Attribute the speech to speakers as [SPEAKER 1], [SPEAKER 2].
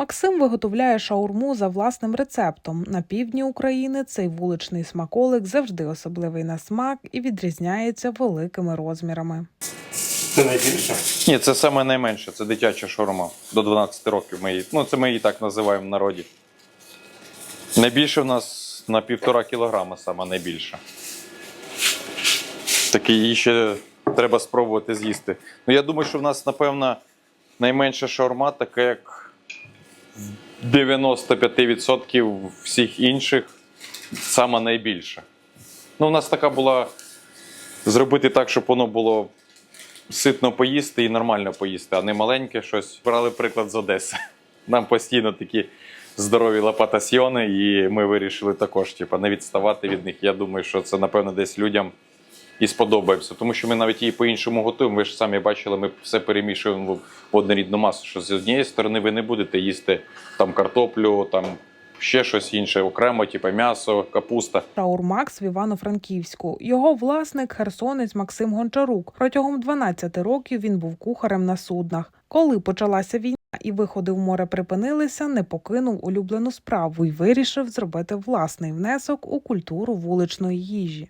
[SPEAKER 1] Максим виготовляє шаурму за власним рецептом. На півдні України цей вуличний смаколик завжди особливий на смак і відрізняється великими розмірами.
[SPEAKER 2] Це найбільше?
[SPEAKER 3] Ні, це саме найменше, це дитяча шаурма. До 12 років ми її. Ну, це ми її так називаємо в народі. Найбільше в нас на півтора кілограма саме найбільше. Таке її ще треба спробувати з'їсти. Ну, я думаю, що в нас, напевно, найменша шаурма, така як 95% всіх інших, сама найбільша. Ну, у нас така була зробити так, щоб воно було ситно поїсти і нормально поїсти, а не маленьке щось. Брали приклад з Одеси. Нам постійно такі здорові лопатасьйони, і ми вирішили також типу, не відставати від них. Я думаю, що це, напевно, десь людям і сподобається. Тому що ми навіть її по-іншому готуємо. Ви ж самі бачили, ми все перемішуємо в однорідну масу. Що з однієї сторони ви не будете їсти там картоплю, там ще щось інше, окремо, типу м'ясо, капуста.
[SPEAKER 1] Шаурмакс в Івано-Франківську. Його власник херсонець Максим Гончарук. Протягом 12 років він був кухарем на суднах. Коли почалася війна і виходи в море припинилися, не покинув улюблену справу і вирішив зробити власний внесок у культуру вуличної їжі.